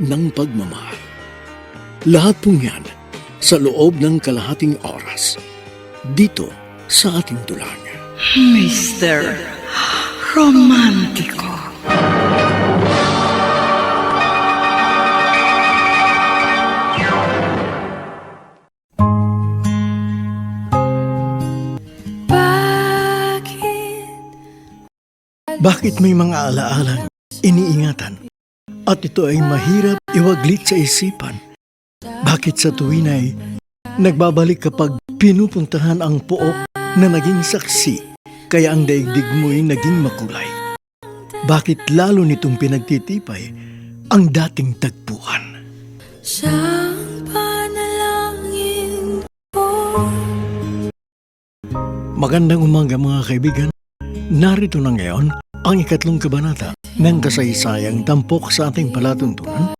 ng pagmamahal. Lahat pong yan sa loob ng kalahating oras dito sa ating dulang. Mr. Romantico. Bakit may mga alaalang iniingatan at ito ay mahirap iwaglit sa isipan? Bakit sa tuwin ay nagbabalik kapag pinupuntahan ang pook na naging saksi kaya ang daigdig mo'y naging makulay? Bakit lalo nitong pinagtitipay ang dating tagpuan? Magandang umaga mga kaibigan. Narito na ngayon ang ikatlong kabanata ng kasaysayang tampok sa ating palatuntunan.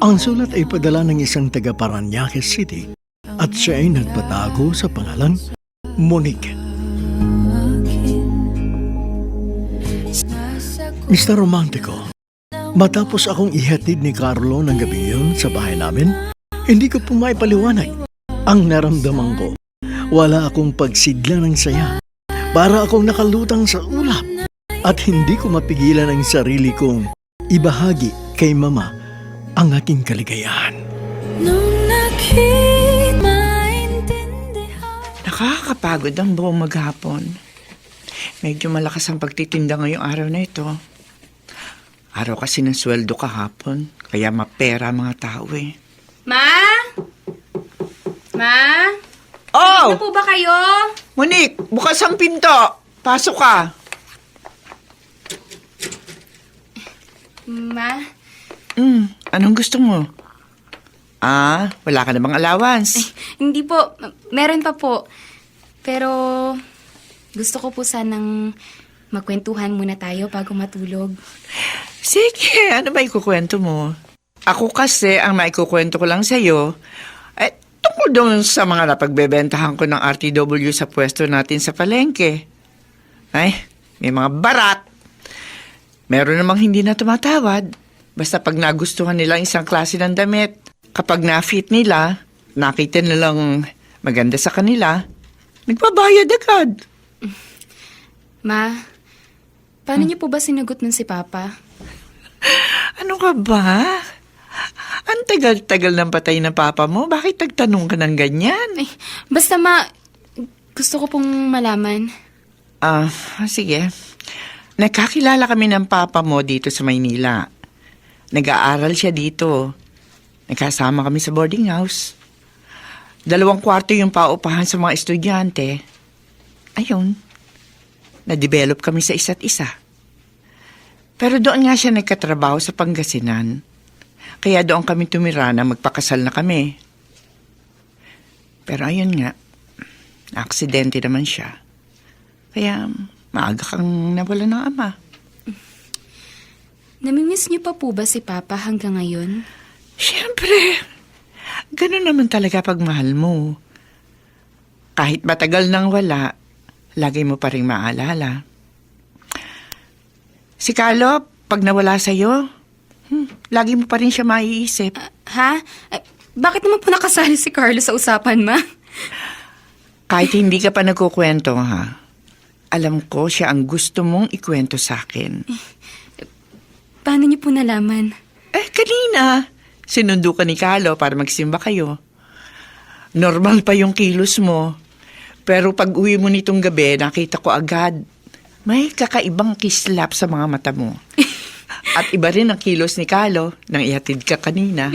Ang sulat ay padala ng isang taga Paranaque City at siya ay nagpatago sa pangalan Monique. Mr. Romantico, matapos akong ihatid ni Carlo ng gabi yun sa bahay namin, hindi ko po maipaliwanag ang naramdaman ko. Wala akong pagsidla ng saya. Para akong nakalutang sa ulap at hindi ko mapigilan ang sarili kong ibahagi kay mama ang aking kaligayahan. Nakakapagod ang buong maghapon. Medyo malakas ang pagtitinda ngayong araw na ito. Araw kasi ng sweldo kahapon, kaya mapera mga tao eh. Ma? Ma? Oh! Ano po ba kayo? Monique, bukas ang pinto. Pasok ka. Ma? Hmm, anong gusto mo? Ah, wala ka na bang allowance? Hindi po. Meron pa po. Pero gusto ko po sanang magkwentuhan muna tayo bago matulog. Sige, ano ba ikukwento mo? Ako kasi, ang maikukwento ko lang sa'yo, ay tungkol doon sa mga napagbebentahan ko ng RTW sa pwesto natin sa palengke. Ay, may mga barat. Meron namang hindi na tumatawad. Basta pag nagustuhan nila ang isang klase ng damit, kapag na-fit nila, nakita nilang maganda sa kanila, nagbabayad agad. Ma, paano niyo po ba sinagot nun si Papa? Ano ka ba? Ang tagal-tagal ng patay na papa mo. Bakit nagtanong ka ng ganyan? Ay, basta ma, gusto ko pong malaman. Ah, sige. Nagkakilala kami ng papa mo dito sa Maynila. Nag-aaral siya dito. Nagkasama kami sa boarding house. Dalawang kwarto yung paupahan sa mga estudyante. Ayun. Na-develop kami sa isa't isa. Pero doon nga siya nagkatrabaho sa Pangasinan. Kaya doon kami tumira na magpakasal na kami. Pero ayun nga, aksidente naman siya. Kaya maaga kang nawala ng ama. Namimiss niyo pa po ba si Papa hanggang ngayon? Siyempre, ganun naman talaga pag mahal mo. Kahit matagal nang wala, lagi mo pa rin maalala. Si Carlo, pag nawala sa'yo, hmm, lagi mo pa rin siya maiisip. Ha? Ay, bakit naman po nakasali si Carlo sa usapan, ma? Kahit hindi ka pa nagkukwento, ha? Alam ko siya ang gusto mong ikwento sa akin. Paano niyo po nalaman? Eh, kanina, Sinundo ka ni Kalo para magsimba kayo. Normal pa yung kilos mo. Pero pag uwi mo nitong gabi, nakita ko agad, may kakaibang kislap sa mga mata mo. At iba rin ang kilos ni Kalo nang ihatid ka kanina.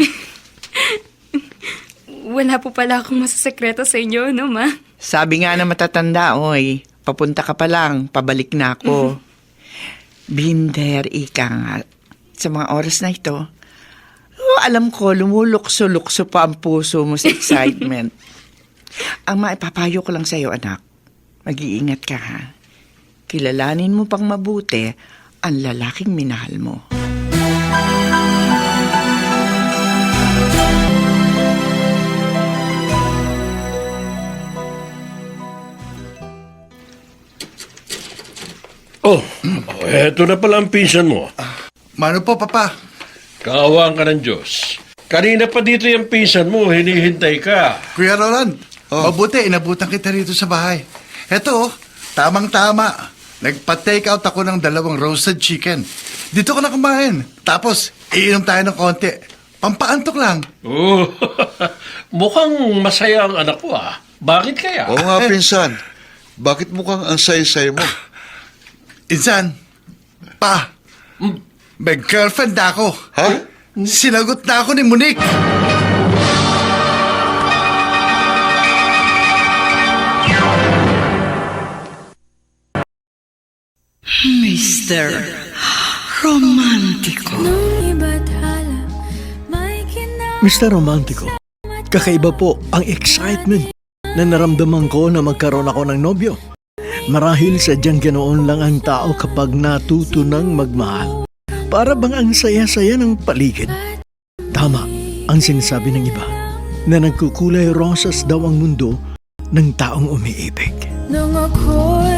Wala po pala akong masasekreto sa inyo, no, ma? Sabi nga na matatanda, oy, papunta ka pa lang, pabalik na ako. Binder, ika nga. Sa mga oras na ito, oh, alam ko, lumulukso-lukso pa ang puso mo sa excitement. ang maipapayo ko lang sa'yo, anak, mag-iingat ka ha. Kilalanin mo pang mabuti ang lalaking minahal mo. Oh, eto na pala ang pinsan mo. Mano po, Papa? Kaawaan ka ng Diyos. Kanina pa dito yung pinsan mo, hinihintay ka. Kuya Roland, mabuti, inabutan kita rito sa bahay. Eto, oh, tamang-tama. Nagpa-take out ako ng dalawang roasted chicken. Dito ko na kumain. Tapos, iinom tayo ng konti. Pampaantok lang. Oh, mukhang masaya ang anak ko ah. Bakit kaya? Oo nga, pinsan. Bakit mukhang ang say-say mo? Insan, pa, may girlfriend na ako. Ha? Sinagot na ako ni Monique. Mr. Kinang Mr. Romantico, kakaiba po ang excitement na naramdaman ko na magkaroon ako ng nobyo. Marahil sadyang ganoon lang ang tao kapag natuto ng magmahal. Para bang ang saya-saya ng paligid. Tama ang sinasabi ng iba na nagkukulay rosas daw ang mundo ng taong umiibig. Nung ako'y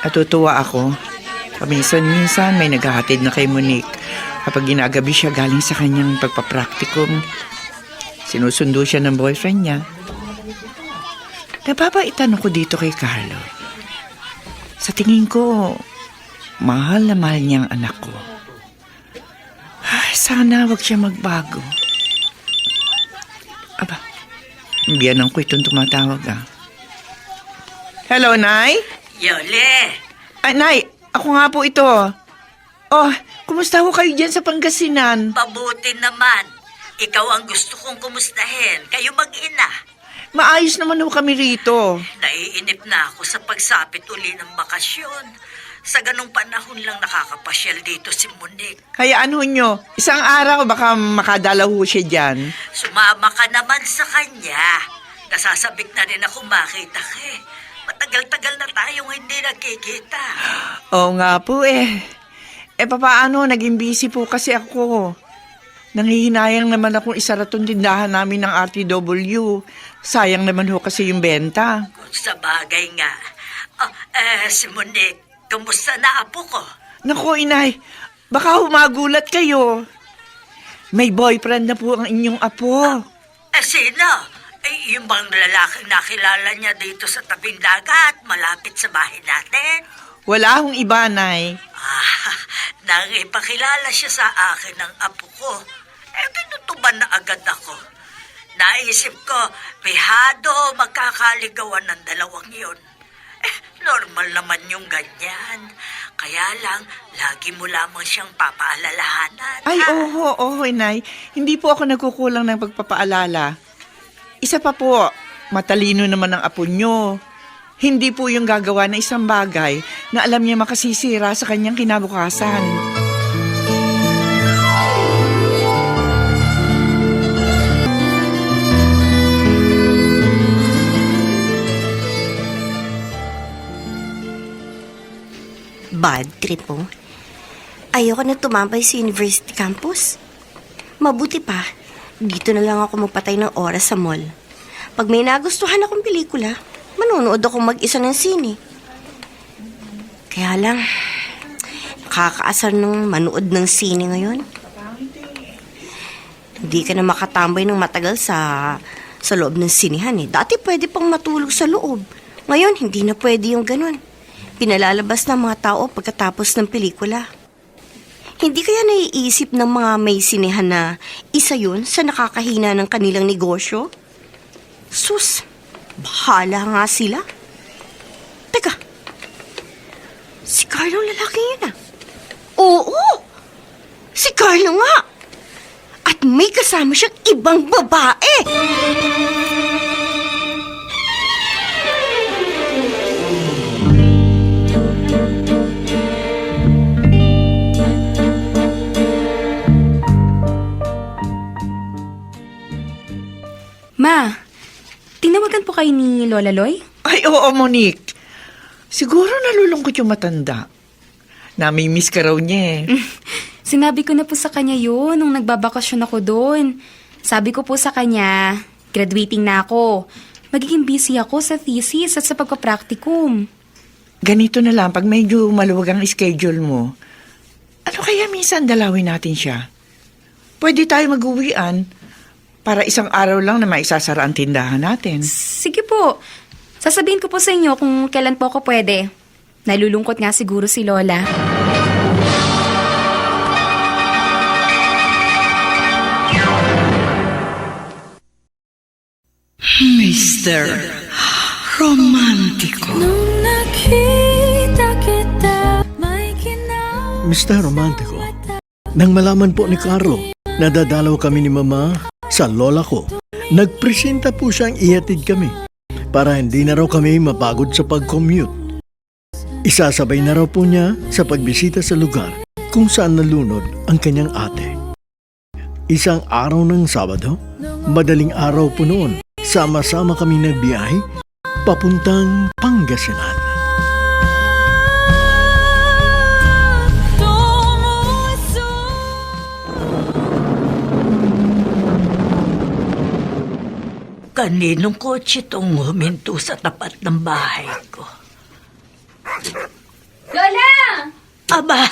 Natutuwa ako. Paminsan-minsan may naghahatid na kay Monique kapag ginagabi siya galing sa kanyang pagpapraktikum. Sinusundo siya ng boyfriend niya. Napapaitan ako dito kay Carlo. Sa tingin ko, mahal na mahal niya ang anak ko. Ay, sana wag siya magbago. Aba, biyanan ko itong tumatawag ah. Hello, Nay? Yole, Ay, Nay, ako nga po ito. Oh, kumusta ho kayo dyan sa Pangasinan? mabuti naman. Ikaw ang gusto kong kumustahin. Kayo mag-ina. Maayos naman ho kami rito. Naiinip na ako sa pagsapit uli ng bakasyon. Sa ganong panahon lang nakakapasyal dito si Monique. Hayaan ho nyo, isang araw baka makadala ho siya dyan. Sumama ka naman sa kanya. Nasasabik na rin ako makita ka eh. Matagal-tagal na tayong hindi nakikita. Oo nga po eh. Eh papaano, naging busy po kasi ako. Nangihinayang naman akong isaratong tindahan namin ng RTW. Sayang naman ho kasi yung benta. Sa bagay nga. Oh, eh, si Monique, kumusta na apo ko? Naku, inay, baka humagulat kayo. May boyfriend na po ang inyong apo. Eh, sino? Eh, yung bang lalaking nakilala niya dito sa tabing dagat, malapit sa bahay natin? Wala hong iba, nay. Ah, nang ipakilala siya sa akin ng apo ko. Eh, tinutuban na agad ako. Naisip ko, pihado magkakaligawan ng dalawang yun. Eh, normal naman yung ganyan. Kaya lang, lagi mo lamang siyang papaalalahanan. Ay, oho, oho, inay. Hindi po ako nagkukulang ng pagpapaalala. Isa pa po, matalino naman ang apo nyo. Hindi po yung gagawa ng isang bagay na alam niya makasisira sa kanyang kinabukasan. Bad trip mo. Ayoko na tumambay sa university campus. Mabuti pa, dito na lang ako magpatay ng oras sa mall. Pag may nagustuhan akong pelikula, manonood ako mag-isa ng sine. Kaya lang, nakakaasar ng manood ng sine ngayon. Hindi ka na makatambay ng matagal sa sa loob ng sinihan eh. Dati pwede pang matulog sa loob. Ngayon, hindi na pwede yung ganun. Pinalalabas ng mga tao pagkatapos ng pelikula. Hindi kaya naiisip ng mga may sinihan na isa yun sa nakakahina ng kanilang negosyo? Sus, bahala nga sila. Teka, si Carlo lalaki yun ah. Oo, si Carlo nga. At may kasama siyang ibang babae. Ma, tinawagan po kayo ni Lola Loy? Ay, oo, Monique. Siguro nalulungkot yung matanda. Nami-miss ka raw niya eh. Sinabi ko na po sa kanya yun nung nagbabakasyon ako doon. Sabi ko po sa kanya, graduating na ako. Magiging busy ako sa thesis at sa pagpapracticum. Ganito na lang, pag medyo maluwag ang schedule mo, ano kaya minsan dalawin natin siya? Pwede tayo mag-uwian para isang araw lang na maisasara ang tindahan natin. Sige po. Sasabihin ko po sa inyo kung kailan po ako pwede. Nalulungkot nga siguro si Lola. Mr. Romantico. Nung nakita kita, may kinaw Mr. Romantico, nang malaman po ni Carlo na dadalaw kami ni Mama sa lola ko, nagpresenta po siyang ihatid kami para hindi na raw kami mapagod sa pag-commute. Isasabay na raw po niya sa pagbisita sa lugar kung saan nalunod ang kanyang ate. Isang araw ng Sabado, madaling araw po noon, sama-sama kami nagbiyahe papuntang Pangasinan. Kaninong kotse itong huminto sa tapat ng bahay ko? Lola! Aba,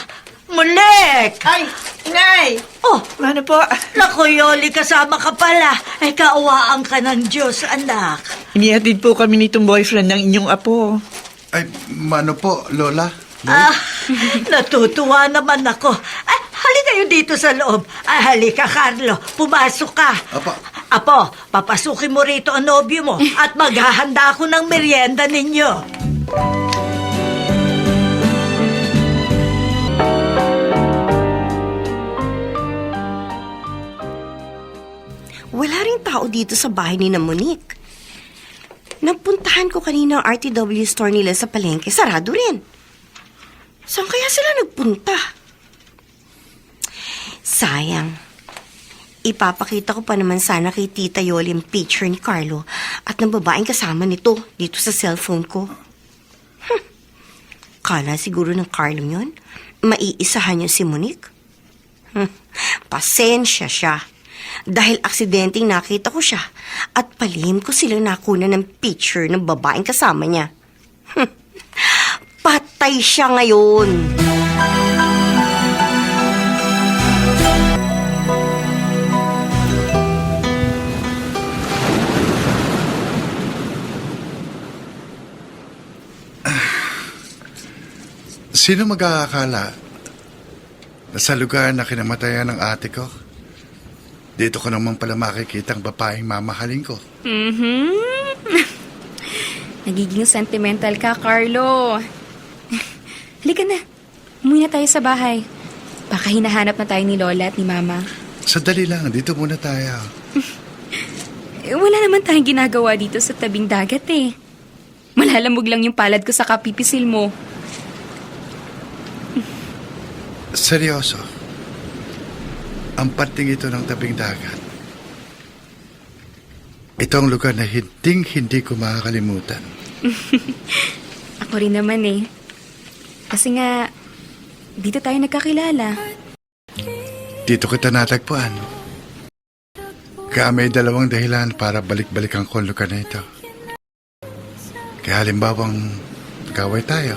Mulek! Ay, Inay! Oh, Ano po? naku, Yoli, kasama ka pala. Ay, kaawaan ka ng Diyos, anak. Inihatid po kami nitong boyfriend ng inyong apo. Ay, mano po, Lola? Ah, natutuwa naman ako. Ay, halika kayo dito sa loob. Ay, halika, Carlo. Pumasok ka. Apa. Apo, papasukin mo rito ang nobyo mo at maghahanda ako ng merienda ninyo. Wala rin tao dito sa bahay ni na Monique. Nagpuntahan ko kanina ang RTW store nila sa palengke. Sarado rin. Saan kaya sila nagpunta? Sayang. Ipapakita ko pa naman sana kay Tita Yoli ang picture ni Carlo at ng babaeng kasama nito dito sa cellphone ko. Hmm. Kala siguro ng Carlo yon, maiisahan niyo si Monique. Hmm. Pasensya siya. Dahil aksidenteng nakita ko siya at palihim ko sila nakuna ng picture ng babaeng kasama niya. Hmm. Patay siya ngayon. Sino magkakakala na sa lugar na kinamatayan ng ate ko, dito ko naman pala makikita ang babaeng mamahalin ko. Mhm. Nagiging sentimental ka, Carlo. Halika na. Umuwi na tayo sa bahay. Baka hinahanap na tayo ni Lola at ni Mama. Sandali lang, dito muna tayo. Eh, wala naman tayong ginagawa dito sa tabing dagat eh. Malalamog lang yung palad ko sa kapipisil mo. Seryoso. Ang parting ito ng tabing dagat. Ito ang lugar na hinding hindi ko makakalimutan. Ako rin naman eh. Kasi nga, dito tayo nagkakilala. Dito kita natagpuan. Kaya may dalawang dahilan para balik-balikan ko ang lugar na ito. Kaya halimbawang kaway tayo.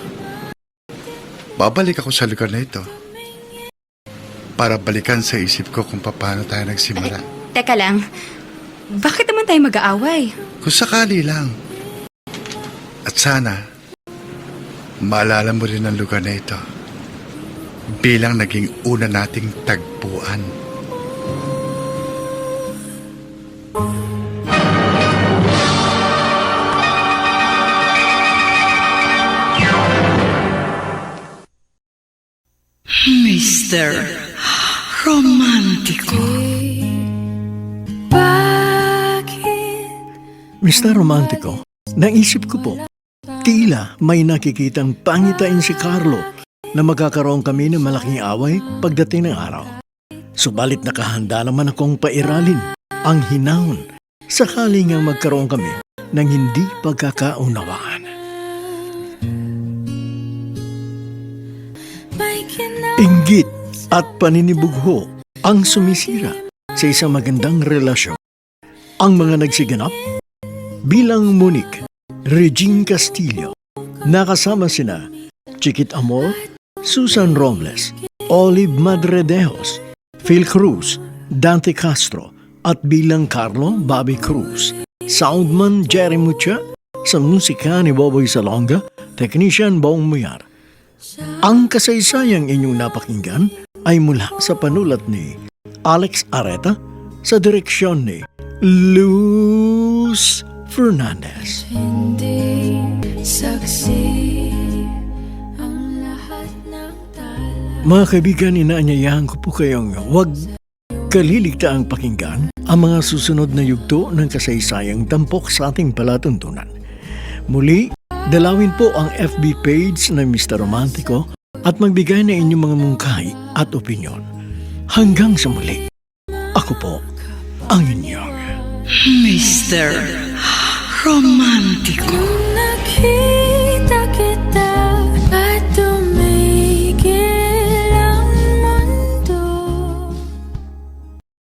Babalik ako sa lugar na ito. Para balikan sa isip ko kung paano tayo nagsimula. Teka lang, Bakit naman tayo mag-aaway? Kung sakali lang. At sana, maalala mo rin ang lugar na ito bilang naging una nating tagpuan. Mr. Romantico. Bakit Mr. Romantico, naisip ko po, tila may nakikitang pangitain si Carlo na magkakaroon kami ng malaking away pagdating ng araw. Subalit nakahanda naman akong pairalin ang hinahon sakali nga magkaroon kami ng hindi pagkakaunawaan. Inggit at paninibugho ang sumisira sa isang magandang relasyon. Ang mga nagsiganap bilang Monique, Regine Castillo, nakasama sina Chiquit Amor, Susan Robles, Olive Madredejos, Phil Cruz, Dante Castro, at bilang Carlo Bobby Cruz, Soundman Jerry Mucha, sa musika ni Boboy Salonga, Technician Bong Muyar, ang kasaysayang inyong napakinggan ay mula sa panulat ni Alex Areta sa direksyon ni Luz Fernandez. hindi saksi ang lahat ng tala Mga kaibigan, inaanyayahan ko po kayong huwag kaliligtaang pakinggan ang mga susunod na yugto ng kasaysayang tampok sa ating palatuntunan. Muli, dalawin po ang FB page ng Mr. Romantico at magbigay na inyong mga mungkahi at opinyon. Hanggang sa muli, ako po ang inyong Mr. Romantico. Nung nakita